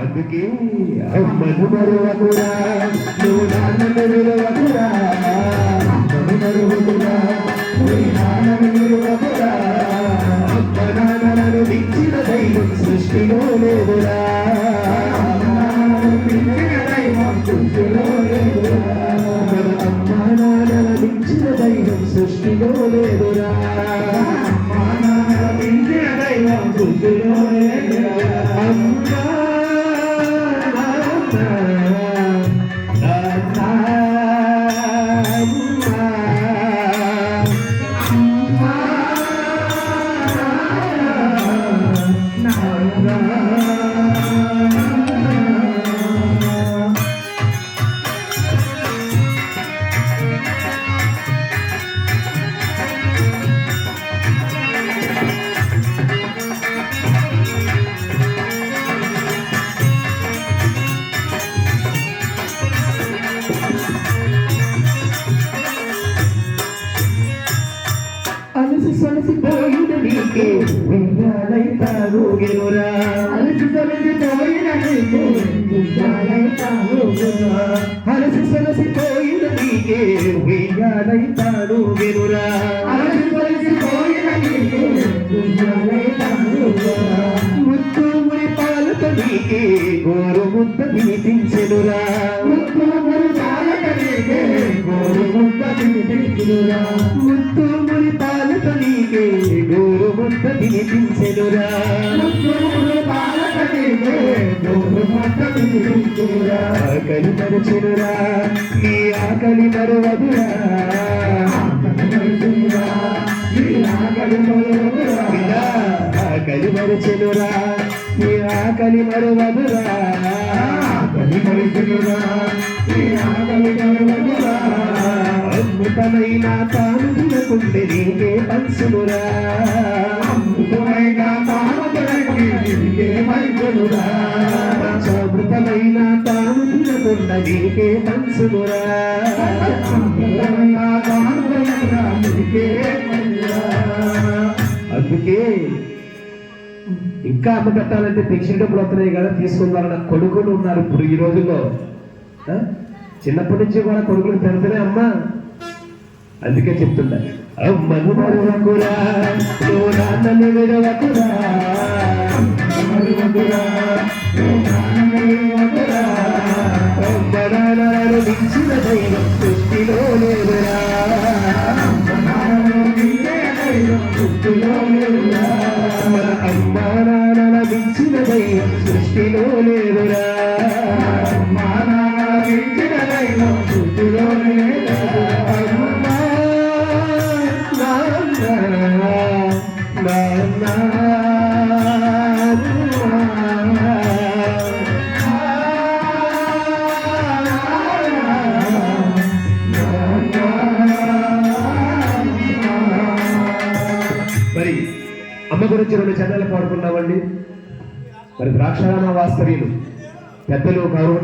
అందుకే అమ్మను మరువకురా నువ్వు నాన్నను విలువకురా అమ్మను మరువకురా నువ్వు నాన్నను విలువకురా అమ్మ దైవం సృష్టిలో లేదురా. దైవం సృష్టిలో లేదురా. అమ్మ దైవం సృష్టిలో లేదురా. ಅಲಸಿ ಪೋಯಿದನಿಗೆ ಹೋಗಿರುರ ಅಲಸಿ ಸಲಸಿ ಪೋಯಿದನಿಗೆ ಅಲಸಿ ಸಲಸಿ ಪೋಯಿದನಿಗೆ ಹೋಗಿರುರ నీకే గోరు ముద్ద వినిపించెనురా ముత్తు మురి పాలతో నీకే గోరు ముద్ద వినిపించెనురా ముత్తు మురి పాలతో నీకే గోరు ముద్ద వినిపించెనురా ముత్తు మురి పాలతో నీకే గోరు ముద్ద వినిపించెనురా ఆకలి మరచెనురా నీ ఆకలి మరవదురా. ఆకలి మరవదురా ఆకలి మరచెనురా నీ ఆకలి మరవదురా. అద్భుతమైన తాను తినకుండే నీకే పంచునురా అద్భుతమైన తాను నీకే పంచునురా అమృతమైన తాను తినకుండా నీకే పంచునురా అమృతమైన తాను తినకుండా నీకే ఇంకా అమ్మ పెట్టాలంటే పెన్షన్ డబ్బులు వస్తున్నాయి కదా తీసుకుందామన్న కొడుకులు ఉన్నారు ఇప్పుడు ఈ రోజుల్లో. చిన్నప్పటి నుంచి కూడా కొడుకులు పెడతానే అమ్మా. అందుకే చెప్తున్నా. అమ్మను మరువకురా నాన్నను విడవకురా మరువకురా, దైవం లేదురా. అమ్మ నాన్నల దైవం సృష్టిలో మరి అమ్మ గురించి రెండు చందాలు పాడుకున్నామండి మరి ద్రాక్షారామ వాస్తవ్యులు పెద్దలు గౌరవ